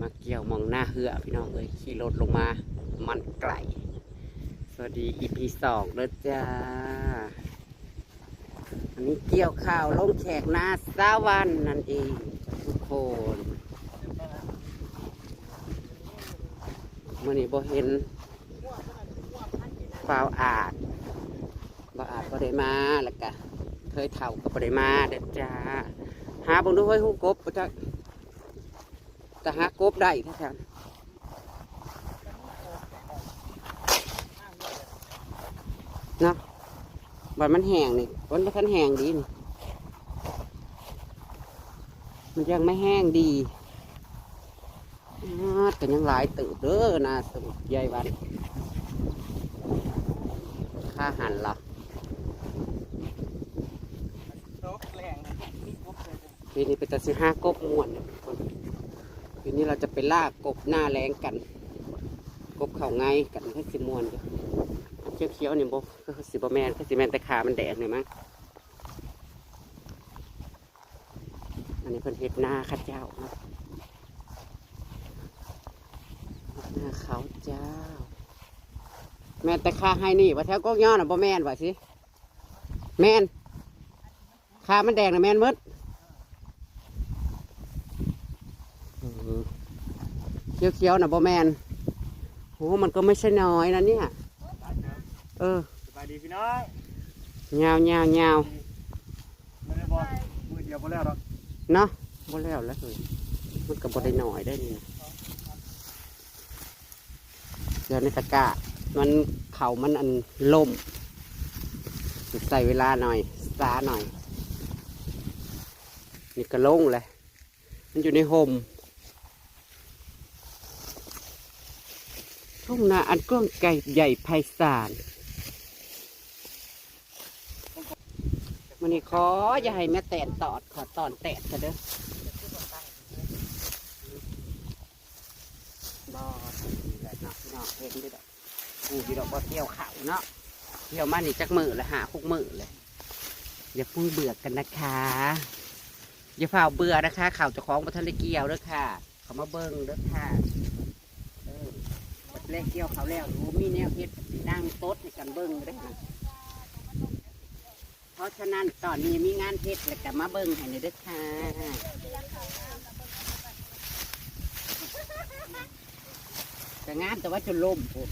มาเกี่ยวมองหน้าเหือพี่น้องเลยขี่รถลงมา มันไกลสวัสดี EP สองเด้อจ้าอันนี้เกี่ยวข้าวลงแขกหน้าสาวันนั่นเองทุกคนเมื่อนี้บ่เห็นฟาวอาดบ่อาดบ่ได้มาแล้วก็เคยเท่ากับบ่ได้มาเด้อจ้าหาบิ่งดูเฮ้ยฮู้กบบ่จัก แต่หากบได้แท้ๆเนาะบัดมันแห้งนี่มันบ่ทันแห้งดีนี่มันยังไม่แห้งดีอ้าแต่ยังหลายตื่เด้อนะสมุทรใหญ่วันค่าหันเหรอปีนี้เป็นตัดสิห้ากบม่วนเนี่ย ทีนี้เราจะไปลากกบหน้าแรงกัน กบเข่าไงกันให้สิมวนอยู่เขียวเขียวๆเนี่ยบก็สิบแมนก็สิแมนแต่ขามันแดงเลยมั้งอันนี้เพิ่นเฮ็ดหน้าข้าเจ้าเนาะหน้าเขาเจ้า แม่นแต่ขาให้นี่ว่าแถวก็ย้อนอะบ่แม่นว่าสิแม่นขามันแดงนะแม่นมด เขียวเขียวๆนะบอแมนโหมันก็ไม่ใช่น้อยนะเนี่ย เออสบายดีพี่น้องยาวยาวยาวไม่ได้บอกมือเดียวพอแล้วหรอกเนาะบ่แล้วแล้วเลยมันก็บ่ได้น้อยได้นี่นะเดี๋ยวในตะกร้ามันเข่ามันอันล่มใส่เวลาหน่อยซาหน่อย นี่ก็ลงเลยมันอยู่ในโฮม ทุ่งนาอันกว้างไกลใหญ่ไพศาลมันนี่ขออย่าให้แม่แตนตอดขอตอนแตดกันเด้อบ่นี่แหละเนาะพี่น้องเห็นด้วยดอกกูพี่ดอกบ่เที่ยวเขาเนาะเที่ยวมานี่จักมือละหาคุกมือเลยอย่าเพุ่งเบื่อกันนะคะ อย่าเฝ้าเบื่อนะคะ ข่าวเจ้าของบัทันได้เกี่ยวเด้อค่ะ เขามาเบิ้งเด้อค่ะ แรกเกี่ยวเขาแล้วรู้มีแนวเฮ็ดนั่งโต๊ดในกันเบิ้งเด้ค่ะเพราะฉะนั้นตอนนี้มีงานเฮ็ดแล้วก็มาเบิ้งให้หน่อยเด้อค่ะแต่งานแต่ว่าจะล่มผม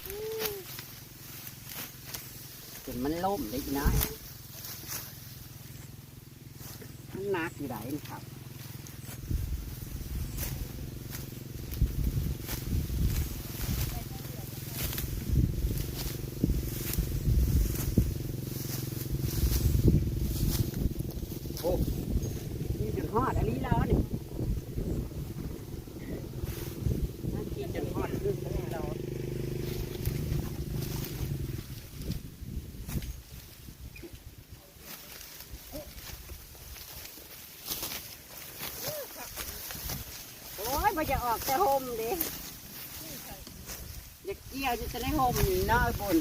จนมันล่มเลยอีน้อยมันหนักอยู่ไหนครับโอ้นี่จนฮอดอันนี้แล้วนี่นั่นกินจนฮอดขึ้นอันนี้แล้ว โอ้ย มันจะออกแต่ห่มดิอยากเกี่ยวจะจะได้ห่มนี่น้อยบน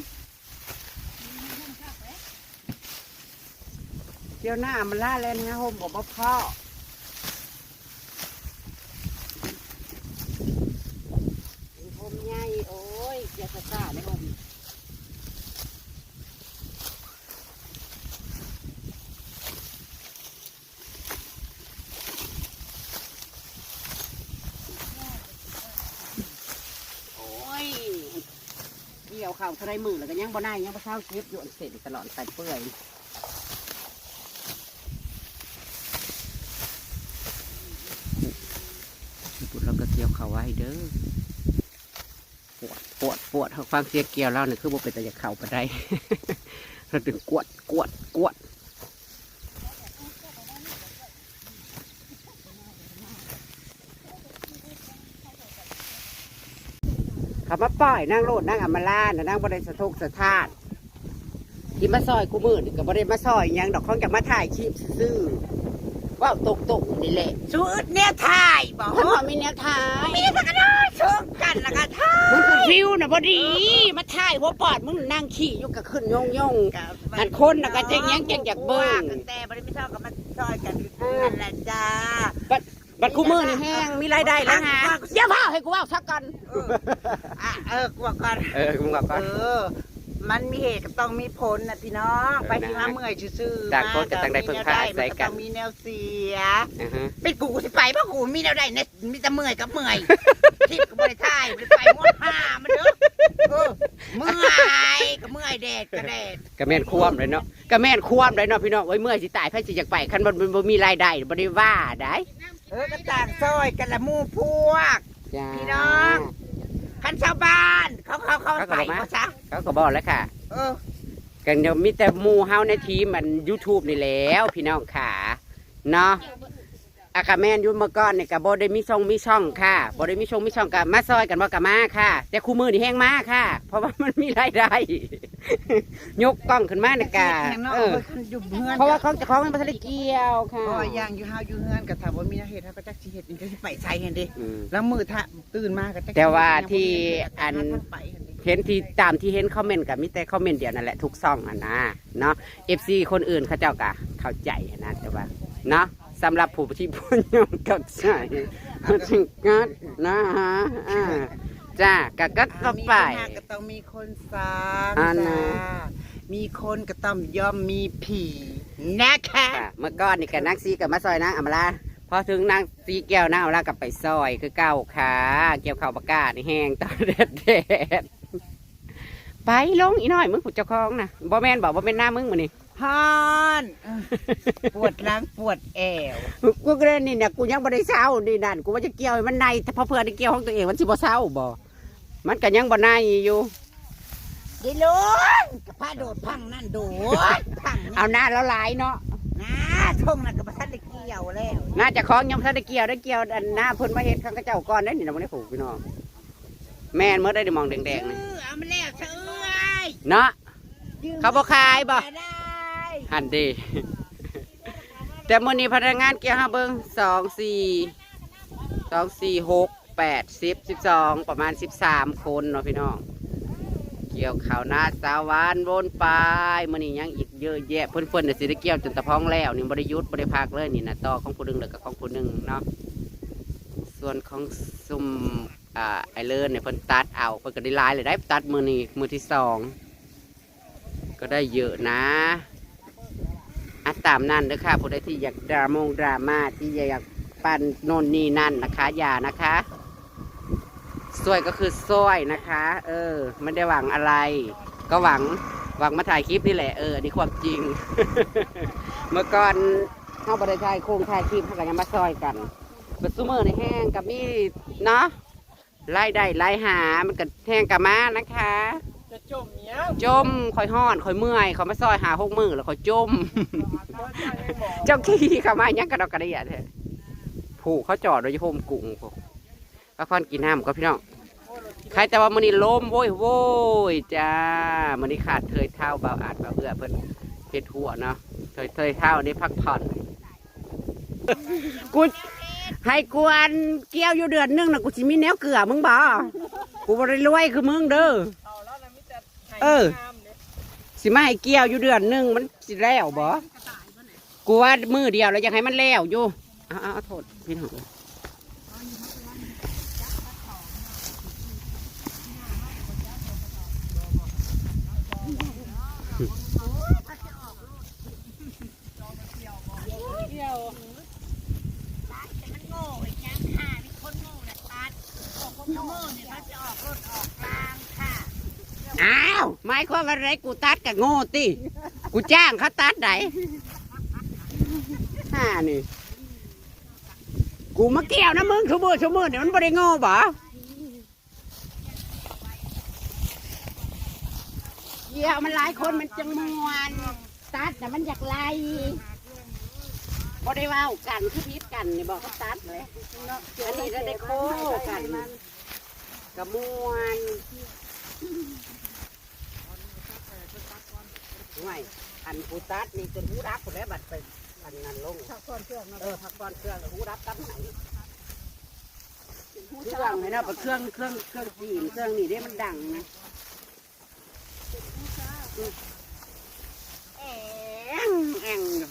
เกี่ยวหน้ามันล่าแล้วนะห่มบอกว่าพ่อห่มใหญ่โอ้ยเกี่ยวสะกาในห่มโอ้ย เกี่ยวเข่าเท่าไรมือแล้วก็ยังบ่ได้ยังบ่เช่าเก็บอยู่อันเสร็จตลอดใส่เปื่อยปุดเราก็เกี่ยวเขาไว้เด้อปวดปวดปวดฟังเสียเกี่ยวแล้วนี่คือบ่เป็นแต่จะเข่าไปได้เราถึงกวดกวดกวดเขา มาปล่อยนั่งโลดนั่งอัมมาลานะนั่งบริสะทกสะทาดที่มาซอยกูมือนี่กับบริมาซอยหยังดอกของจากมาถ่ายคลิปซื่อๆว่าวตกตกๆนี่แหละชุดเนี่ยถ่ายบอกมันบ่มีแนวทางมีสักกันได้ชมกันแล้วก็ถ่ายมึงเป็นฟิวนะพอดีมาถ่ายหัวปอดมึงนั่งขี่อยู่กับขึ้นยงยงอันคนน่ะก็เจ๊งยังเจ๊งอยากเบิ่งแต่บริไม่ชอบกับมันซอยกันนั่นแหละจ้า บัดบัดคู่มือนี่แห้งมีรายได้แล้วฮะเดี๋ยวพ่อให้กูเอาชักกันอะเออกว่าก่อนเออกูบอกก่อนเออ มันมีเหตุก็ต้องมีผลนะพี่น้องเออไปที่มานะเมื่อยซื่อๆต่างคนก็ต่างได้พึ่งพาอาศัยกันมัต้องมีแนวเสียอือฮะเป็นกูกูสิไปเพราะกูมีแนวได้เนี่ยมีแต่เมื่อยกับเมื่อยคลิปก็บริท่ายบริไปหมดห้ามันเด้อเออเมื่อยก็เมื่อยแดดก็แดดก็แม่นควมเลยเนาะก็แม่นควมเลยเนาะพี่น้องไว้เมื่อสิตายไผสิอยากไปคันบ่บ่บ่มีรายได้บ่ได้ว่าได้ เออก็ต่างซอยกันละหมู่พวก จ้า พี่น้อง คันชาวบ้านเขาเขาเขาเขาก็ไปบอกมา เขาซะเขาก็บอกแล้วค่ะ เออ กันเดี๋ยวมีแต่หมู่เฮาในทีมมัน YouTube นี่แหล้ว พี่น้องขาเนาะ อากาแมนอยุ่เมื่อก่อนนี่ก็บ่ได้มีช่องมีช่องค่ะบ่ได้มีช่องมีช่องก็มาซอยกันบ่ก็มาค่ะ แต่คู่มือนี่แห้งมากค่ะ เพราะว่ามันมีรายได้ ยกกล้องขึ้นมานี่กะเนาะเออคันอยู่เฮือนเพราะว่าของเจ้าของมันบ่ทันได้เกี่ยวค่ะเพราะว่าอย่างอยู่เฮาอยู่เฮือนก็ถามว่ามีเหตุเฮาก็จักสิเฮ็ดนี่ก็สิไปใช้เห็นดิอืม แล้วมือถ้าตื่นมาก็จักสิแต่ว่าที่อัน ไปเห็นดิ เห็นที่ตามที่เห็นคอมเมนต์กับมิแต่คอมเมนต์เดียวนั่นแหละทุกซ่องอะนะเนาะเอฟซีคนอื่นเขาเจ้ากะเข้าใจนะแต่ว่าเนาะ สำหรับผู้ที่พูดยอมกับใจมันจึงกัดนะฮะอ่าจ้ากะกัดก็ไปมีคนหักก็ต้องมีคนสร้างอันน่ะจ้ามีคนก็ต้องย่อมมีผีนะคะ ค่ะเมื่อก่อนนี่กับนักซีกับมาซอยนางอำมาลาพอถึงนางซีแก้วนางอำมาลากับไปซอยคือเก้าขาเกี่ยวเข่าวปากกานี่แห้งตอนแดดแดดไปลงอีน้อยมึงผู้เจ้าของนะบ่แม่นบอกว่าเป็นหน้ามึงมื้อนี่ ฮอนเออปวดหลังปวดแอวกูก็เลยนี่เนี่ยกูยังบ่ได้เศร้านี่นั่นกูว่าจะเกี่ยวให้มันในแต่พอเพื่อนได้เกี่ยวของตัวเองมันสิบ่เศร้าบ่มันก็ยังบ่ในอยู่ดิลุนกับผ้าโดดพังนั่นโดดพังเอาหน้าแล้วหลายเนาะนะทงนั่นกับท่านได้เกี่ยวแล้วน่าจะคล้องยังบ่ทันได้เกี่ยวได้เกี่ยวอันหน้าเพิ่นมาเฮ็ดข้างกระเจ้าก่อนได้นี่นะบ่ได้ผูกพี่น้องแม่นเมื่อได้ได้มองแดงๆนี่เออเอามาแล้วเชยเนาะเขาบ่ขายบ่ได้ หันดีแต่มื้อนี้พนักงานเกี่ยวหาเบิ่สอง2 4 2 4 6 8 10 12ประมาณ13คนเนาะพี่น้อง เกี่ยวข้าวนาสาวานบนปลายมื้อนี้ยังอีกเยอะแยะเพิ่อนๆน่ะสิได้เกี่ยวจนตะพ้องแล้วนี่บ่ได้ยุดบ่ได้พักเลยนี่นะต่อของผู้หนึงแล้วก็ของผู้หนึงเนาะส่วนของซุ่มอ่าไอเลินเนี่ยเพิ่นตัดเอาเพิ่นก็ได้ลายเลยได้ตัดมือนี้มื้อที่สองก็ได้เยอะนะ ตามนั่นเด้อค่ะผู้ใดที่อยากดรามงดราม่าที่อยากปั่นโน่นนี่นั่นนะคะ อย่านะคะสวยก็คือสวยนะคะ เออไม่ได้หวังอะไร ก็หวังหวังมาถ่ายคลิปนี่แหละเออนนี้ความจริง เมื่อก่อนเข้าบริถ่ายโครงถ่ายคลิปเขาก็ยังมาซอยกันบัดซุเมอร์ในแห้งกับมีเนาะไล่ได้ไล่หามันก็แห้งกับมานะคะ จะจมเนี้ยจมคอยห้อนคอยเมื่อยเขามาซอยหาหกมือแล้วคอยจม เจ้าขี้เขามายังกระดอกกระเดียแท้ผูกเขาจอดโดยโฮมกุ้งพวกพักผ่อนกินน้ำก็พี่น้องใครแต่ว่ามันนี่ล้มโว้ยโว้ยจ้ามันนี่ขาดเทยเท้าเบาอาดเบาเอื้อเพิ่นเฮ็ดหัวเนาะเทยเทยเท้านี่พักผ่อนกูให้กวนเกี่ยวอยู่เดือนหนึงนะกูสิมีแนวเกลือมึงบ่กูบ่ได้รวยคือมึงเด้อ เออ สิมาให้เกี่ยวอยู่เดือนหนึงมันสิแล้วบ่กูว่ามือเดียวแล้วอยากให้มันแล้วอยู่เอาเอาเอาโทษพี่น้องอ้า วหมายความว่าอะไรกูตัดกับโง่ติกูจ้างเขาตัดไหนห่านี่ กูมาเกี่ยวนะมึงชั่วโมงชั่วโมงเนี่ยมันบ่ได้โง่บ่เกี่ยวมันหลายคนมันจังมวนตัดแต่มันอยากไล่บ่ได้ว่ากันคือพิษกันนี่บอกเขาตัดเลยอันนี้จะได้โค้กันกระมวน ห่วยอันกูตัดนี่จนหูรับผมแล้วบัดไปอันนั้นลงพักผ่อนเครื่องเออพักก่อนเครื่องหูรับตั้งไหนเครื่องไหนเนาะเครื่องเครื่องเครื่องจีนเครื่องนี่เด้มันดังนะแองแองอยู่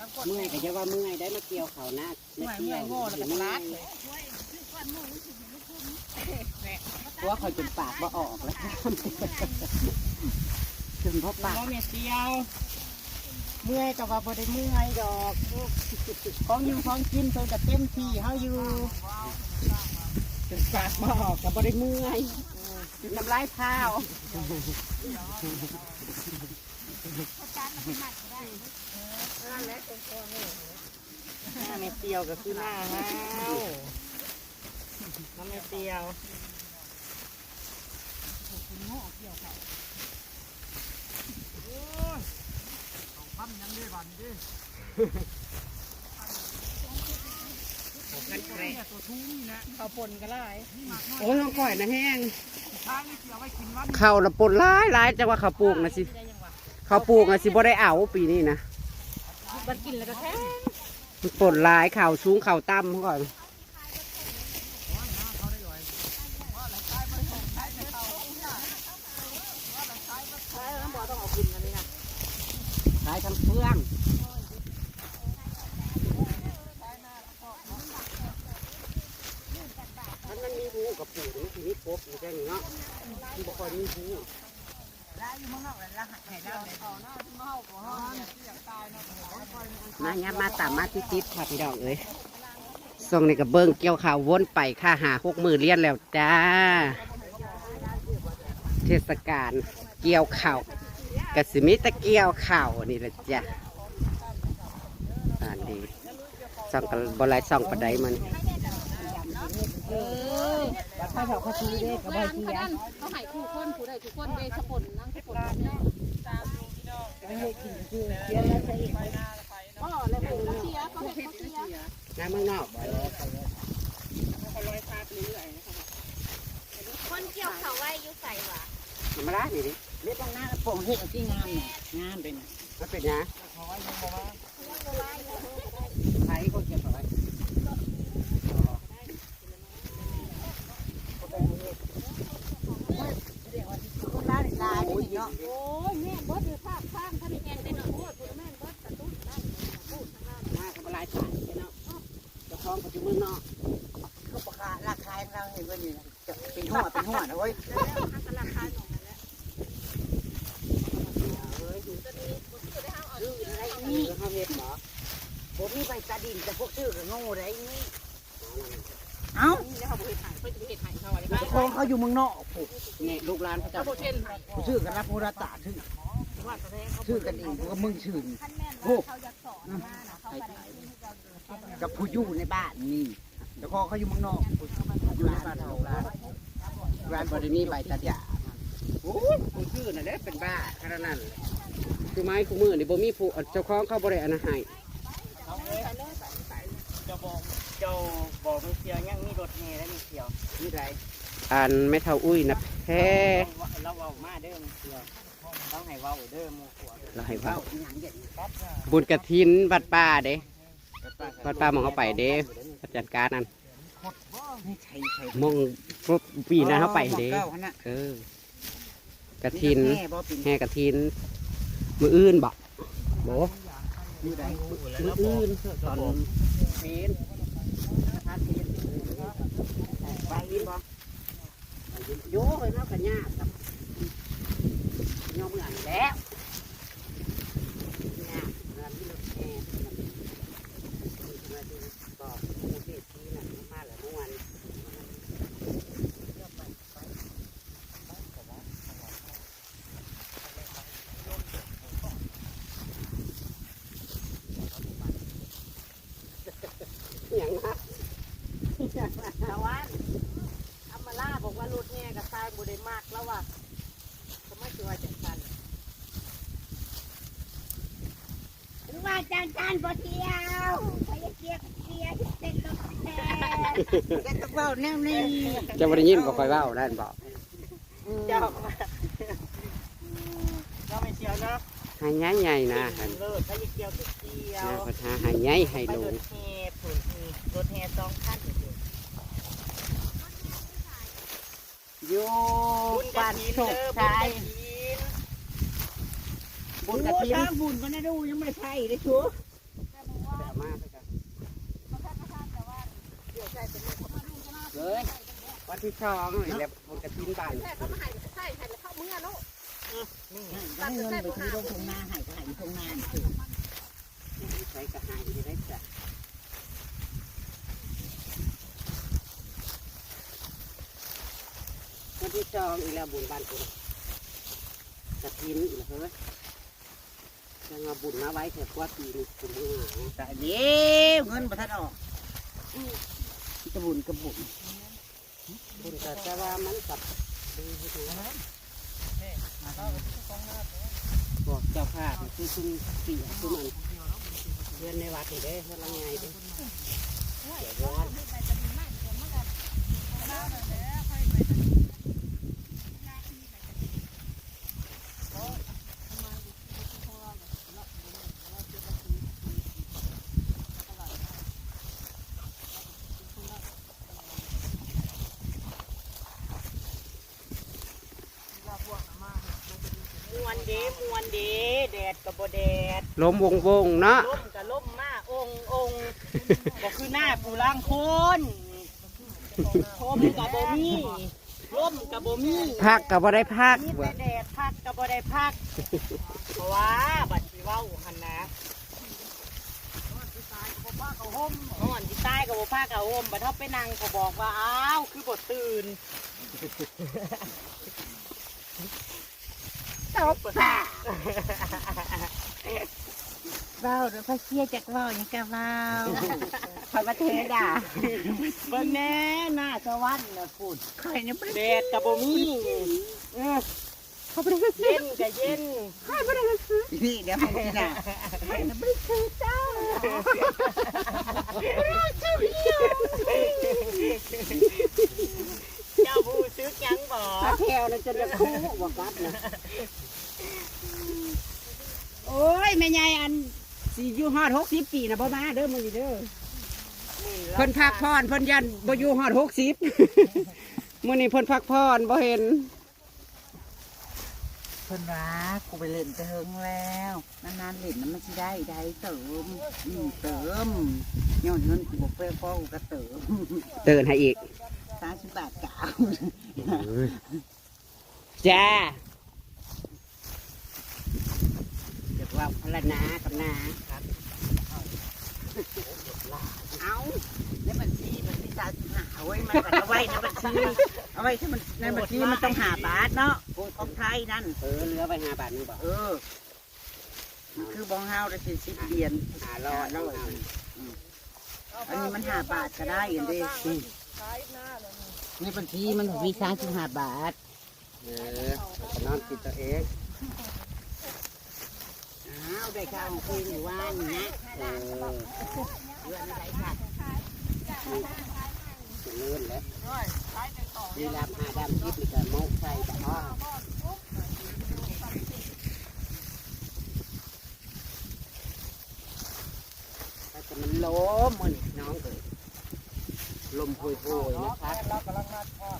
น้ำกด เมื่อยก็จะว่าเมื่อยได้ มาเกี่ยวเขาหน้าเมื่อยเมื่อยโง่แล้วก็ลาดเลยเพราะว่าเขาจนปากว่าออกแล้วจนเพราะปากน้องเมียเตียวเมื่อยกับว่าพอได้เมื่อยดอกของอยู่ของกินเพิ่นก็เต็มที่เฮาอยู่จนปากว่าออกกับบริเมื่อยจนน้ำลายเท้าห น้าเมียเตียวก็คือหน้าเฮาน้องเมียเตียวเขาปนก็ไล่โอ้ยน้องก่อยนะแห้งข้าวละปนร้ายร้ายจังว่าข้าวปลูกนะสิข้าวปลูกนะสิบ่ได้เอาปีนี้นะบัดกินแล้วก็แท้ ปวดลายเข่าสูงเข่าต่ำก่อนใช้ทั้งเพื่อนมันมีหูกับปูนี่ทีนี้ครบอยู่แค่นี้เนาะมันบ่ค่อยมีหู มาตามมาที่ติดค่ะพี่น้องเอ้ยส่งในกับเบิ้องเกี่ยวข่าววนไปค่าหาหกมือเลี้ยนแล้วจ้า เทศกาลเกี่ยวข่าวกสิมิตะเกี่ยวข่าวนี่แหละจ้ะอ่านดีส่องกับบลายส่องประไดมันถ้าเขาเขาซื้อได้ก็บ่เตียเขาให้คู่คนผู้ใดทุกคนเดชผลนั่งสผลเนาะไม่ให้กินคือเสียแล้วใช่อีกอ๋อแล้วเขาเสียเขาเห็นเขาเสีย น้ำเมืองนอกบ่คนเกี่ยวเขาไว้อยู่ใส่หวะธรรมดานี่ดิเล็บตรงหน้าโป่งเห็ดที่งามเนี่ยงามเป็นมันเป็นหยังใครก็เก็บเอาไว้คนร้านลายนี่เนาะโอ้ยแม่เบิดอดภาพข้างท่านแมากับหลายสายเนาะเจ้าของก็อยู่เมืองนอกก็ราคาราคาเราเห็นว่านี่จะเป็นหัวเป็นหัวนะเว้ยทางตลาดขายของนั่นแหละนี่เขาเฮ็ดเหรอผมมีใบตาดินแต่พวกชื่อก็โง่ได้นี่เอ้านี่เขาบ่เฮ็ดให้เพิ่นจะเฮ็ดให้เขาองของเขาอยู่เมืองนอกผูกนี่ลูกหลานพระเจ้าเขาบ่เช่นให้ชื่อกันรับโมรตาชื่อชื่อกันเองก็มึงชื่อท่านแม่นว่าเขาอยากสอนมา กับผู้อยู่ในบ้านนี่แล้วก็เขาอยู่เมืองนอกอยู่ในบ้านเราร้านร้านบริมีใบตัดหญ้าโอ้ยผู้ชื่อน่ะเด้เป็นบ้าขนาดนั้นเลยคือไม้คู่มือนี่บ่มีผู้เจ้าของเขาบ่ได้อนาให้จะบอกเจ้าบอกไม่เสียยังมีรถเมล์แล้วมีเสียวนี่ไรอันไม่เท่าอุ้ยนะแพ้เราเว้ามาเด้อมีเสียวเราให้เว้าเด้อหมู่ขวเราให้เว่าหยังเด็ดครับบุญกระถินวัดป่าเด้ วัดป่ามองเขาไปเด้จัดการนั่นไม่ใช่ใช่มองปุ๊บปีหน้าเขาไปเด้เก้าหันน่ะเออกระถินแม่บ่เป็นแห่กระถิน มืออื่นบอกโบอยู่ใดมืออื่นตอนเพนไปยินบอกโย่ไปเนาะกันยากครับยอมเหมือนแล้วยากเงินที่รถแห่ก็ผู้เทศที่นั่นมาแล้วเมื่อวันอย่างนะต่ว่าอามาล่าบอกว่ารถแห่กับทรายบ่ได้มากแล้วว่ะก็ไม่สิว่าจังซั่นว่าจานจานบ่เที่ยวไปเที่ยวเที่ยว เต้นรถแห่แต่ก็เว้าแนวนี้จะบริยินบอกคอยเว่าได้บอกเจ้าเราไม่เสียวเนาะหายใหญ่ใหญ่นะเลิศไปเที่ยวทุกเที่ยนะพัฒนาหายใหญ่ให้ไปลรงถแห่ผุนมีรถแห่สองคันอยู่โยบุญกะบ้านถินโชคเด้อชัยบุญกระถินบุญกระถิน บุญก็น่าดูยังไม่ใช่เลยชัว เฮ้ยวันที่สองนี่แหละบุญกระถินบ้านได้เงินไปที่โรงทงนาหายก็หายทงนาคือใช้กระหายจะได้จ้ะวันที่สองอีกแล้วบุญบ้านกูกระถินอีกแล้วเฮ้ยจะมาบุญมาไว้เถอะกว่าปีนี้คุณมือหาแต่เดี๋ยวเงินประทัดออก กระบุญกระบุญบุญก็จะว่ามันกับดีอยู่นะบอกเจ้าภาพคือคุณเสียคือมันเพื่อนในวัดนี่เด้เพื่อนละไงเด้เดี๋ยวร้อน มวนเดมวนเดแดดกับบ่แดด ลมวงวงเนาะล่มกับล่มมาองค์องค์ก็คือหน้าปูล่างโคนชมกับบ่มีล่มกับบ่มีพักกับบ่ได้พักมีว่ะแต่แดดพักกับบ่ได้พักเพราะว่าบัดสิเว้าหันนะฮ้อนที่ตายกับบ่พาเขาห่มบัดเฮาไปนั่งก็บอกว่าอ้าวคือบ่ตื่นตบปาก เบ้าเดี๋ยวพระเชี่ยจากเบ้าอย่างกะเบ้าพระประเทศอะเบิ่งแน่หน้าสวรรค์น่ะพูดใครเนี่ยไม่แดดกับบ่มีเออเย็นกับเย็นนี่เดี๋ยวให้กินอะเจ้าผู้ซึกหยังบ่ถ้าแถวนั้นจะจะคู่ว่ากัดนะโอ้ยแม่ใหญ่อัน สี่ยูฮอดหกสิบปีนะบ่มาเด้อมึงนี่เด้อเพิ่นพักพรเพิ่นยันบ่อยู่ฮอดหกสิบ มื้อนี้เพิ่นพักพรบ่เห็น เพิ่นว่ากูไปเล่นเติมแล้วนานๆเล่นมันสิได้ได้เติมอืมเติมย้อนเงินกูบ่เฟ้พ่อกูก็เติมเตือนให้อีกสามสิบบาทเก่าจ้าเดี๋ย วว่าพลนากับนาครับเอาในบัญชีมันมีสามสิบห้าเอาไว้มันก็เอาไว้ในบัญชีเอาไว้ถ้ามันในบัญชีมันต้องหาบาทเนาะของไทยนั่นเออเหลือไปห้าบาทนึงบ่เออมันคือบองเฮาได้สิสิบเหรียญห้าร้อยน้องเอาอันนี้มันหาบาทก็ได้อย่างเดีในบัญชีมันมีสามสิบห้าบาทเออก็นอนกินตัวเองอ้าว ได้ข้าวของคืนอยู่ว่านนะเออเดือนอะไรค่ะจะเลื่อนแล้วมีลำหาดำคิดมีแต่โมกใส่แต่อ้อแต่มันล้มมันน้องเอ๋ยลมโหยๆนะคะ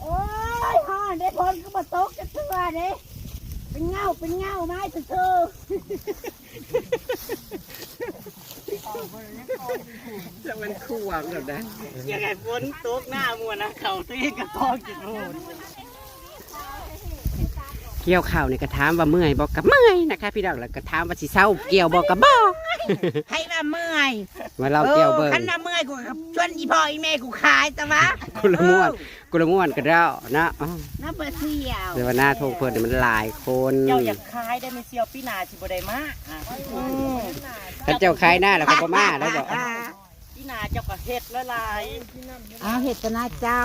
โอ้ยห่อนได้พลก็มาตกจะเชื่อเด้เป็นเงาเป็นเงาไม้เธอจะมันคู่หวังแบบนั้นอยากให้ฝนตกหน้ามัวนะเขาตีกระกองกินโหดเกี่ยวข่าวในกระถามว่าเมื่อยบอกกับเมื่อยนะคะพี่ดอกแล้วกระถามว่าสิเศร้าเกี่ยวบอกกับบ่ให้มาเมื่อยมาเราเกี่ยวเบิ่งขันมาเมื่อยกูกับชวนอีพ่ออีแม่กูขายแต่ว่ากุละม่วนกุละม่วนกันแล้วนะอ้าวน้ำเปรี้ยวเดี๋ยววันหน้าโทรเพิ่นนี่มันหลายคนเจ้าอยากคายได้ไม่เซียวพี่นาสิบ่ได้มาอะอืมถ้าเจ้าขายหน้าแล้วก็บ่มาแล้วบอก พี่นาเจ้าก็เฮ็ดละลายเอาเห็ดตนาเจ้า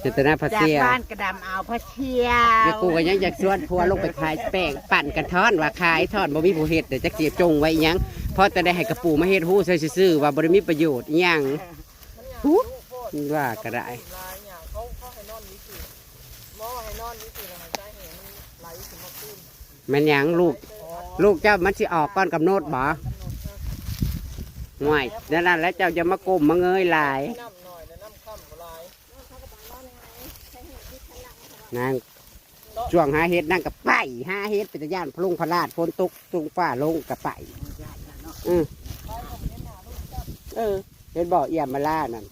เจตนาพระจากเสียบ้านกระดำเอาพระเชียเดี๋ยวกูก็ยังอยากชวนพัวลงไปขายแป้งปั่นกันทอนว่าขายทอนบ่มีผู้เฮ็ดเดี๋ยวจะเก็บจงไว้อิหยังเพราะแต่ได้ให้กระปูมาเฮ็ดฮู้ใส่ซื่อๆว่าบ่ได้มีประโยชน์อิหยังฮู้ว่าก็ได้ลายอย่างเขาเขาให้นอนนี่สิหมอให้นอนนี่สิแล้วมันใจเห็นไหลขึ้นมาขึ้นแม่นหยังลูก ลูกเจ้ามันสิออกก่อนกำหนดบ่ ห่อยนั่นนั่แล้วเจ้าจะมาก้มมาเงยหลายนหลนั่างช่วงหาเห็ดนั่งกับไปหาเห็ดเป็นย่านพลุงพลาดฝนตกตุงฝ้าลงกับไปอืเออเห็นบ่อเอี่ยมมาล่านั่น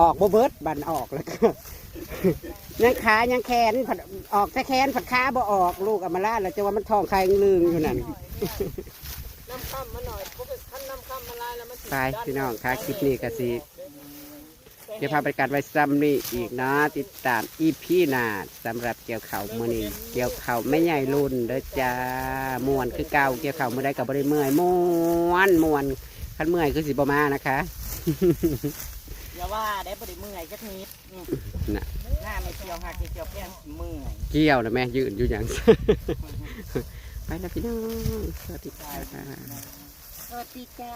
ออกบเบิร์ดบันออกแล้วก็ยังขายังแขนออกแต่แขนผัดขาบ่ออกลูกอมาล่าแล้วจะว่ามันทองใครลืมอยู่นั่น น้ำข้ามมาหน่อยเพราะเป็นขั้นน้ำข้ามมาลายแล้วมันสิไปพี่น้องค่ะคลิปนี้ก็สิจะพาไปกัดไว้ซ้ำนี่อีกเนาะติดตามอีพีหนาสำหรับเกี่ยวเข่าวมือนี้เกี่ยวเข่าวไม่ใหญ่รุ่นเด้อจ้ามวนคือเก่าเกี่ยวเข่าวมือใดกับบริเมื่อยมวนมวนคันเมื่อยคือสิบมานะคะ อย่าว่าได้บ่ได้เมื่อยจักนิดอืมน่ะ หน้าไม่เกี่ยวหักเกี่ยวแป้งเมื่อยเกี่ยวนะแม่ยืนอยู่อย่าง ไปแล้วพี่น้อง สวัสดีค่ะ สวัสดีจ้า